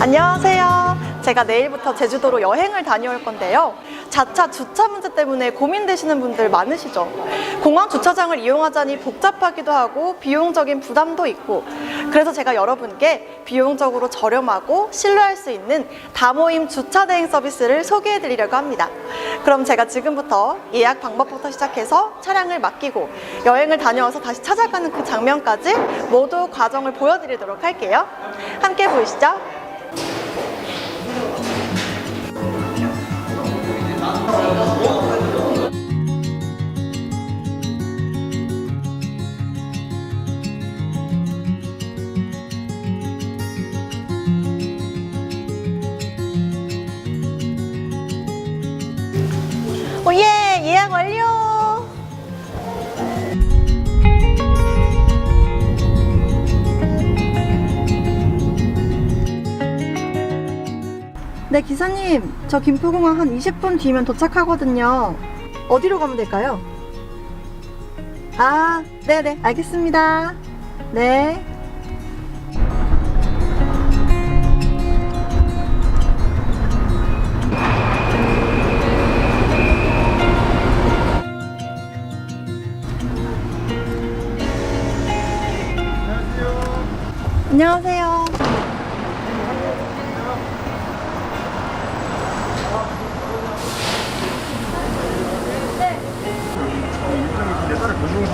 안녕하세요. 제가 내일부터 제주도로 여행을 다녀올 건데요. 자차 주차 문제 때문에 고민되시는 분들 많으시죠? 공항 주차장을 이용하자니 복잡하기도 하고 비용적인 부담도 있고 그래서 제가 여러분께 비용적으로 저렴하고 신뢰할 수 있는 다모임 주차 대행 서비스를 소개해 드리려고 합니다. 그럼 제가 지금부터 예약 방법부터 시작해서 차량을 맡기고 여행을 다녀와서 다시 찾아가는 그 장면까지 모두 과정을 보여드리도록 할게요. 함께 보시죠. 오예 예약 완료. 네 기사님 저 김포공항 한 20분 뒤면 도착하거든요. 어디로 가면 될까요? 아 네네 알겠습니다. 네. 안녕하세요. 이제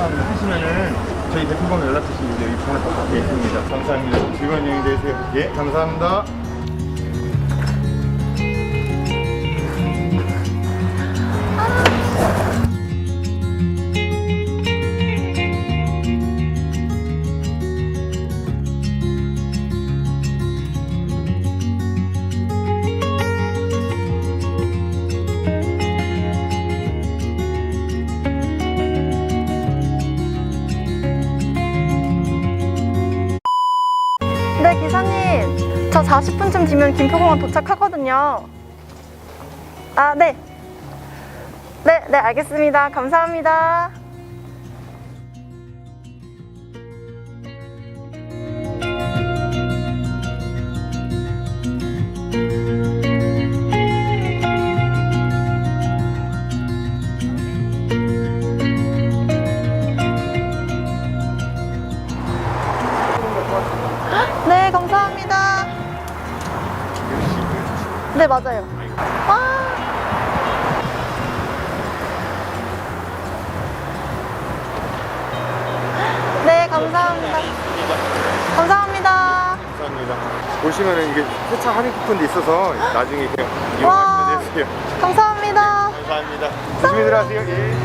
하시면은 저희 대표번 연락 주시면 여기 번호 딱 있습니다. 감사합니다. 즐거운 여행 되세요. 예, 감사합니다. 저 40분쯤 뒤면 김포공항 도착하거든요. 아, 네. 네, 네, 알겠습니다. 감사합니다. 네, 맞아요. 아. 네, 감사합니다. 감사합니다. 감사합니다. 보시면은 이게 세차 할인 쿠폰도 있어서 나중에 그냥 와. 이용하시면 되세요. 감사합니다. 감사합니다. 조심히 들어가세요. 예.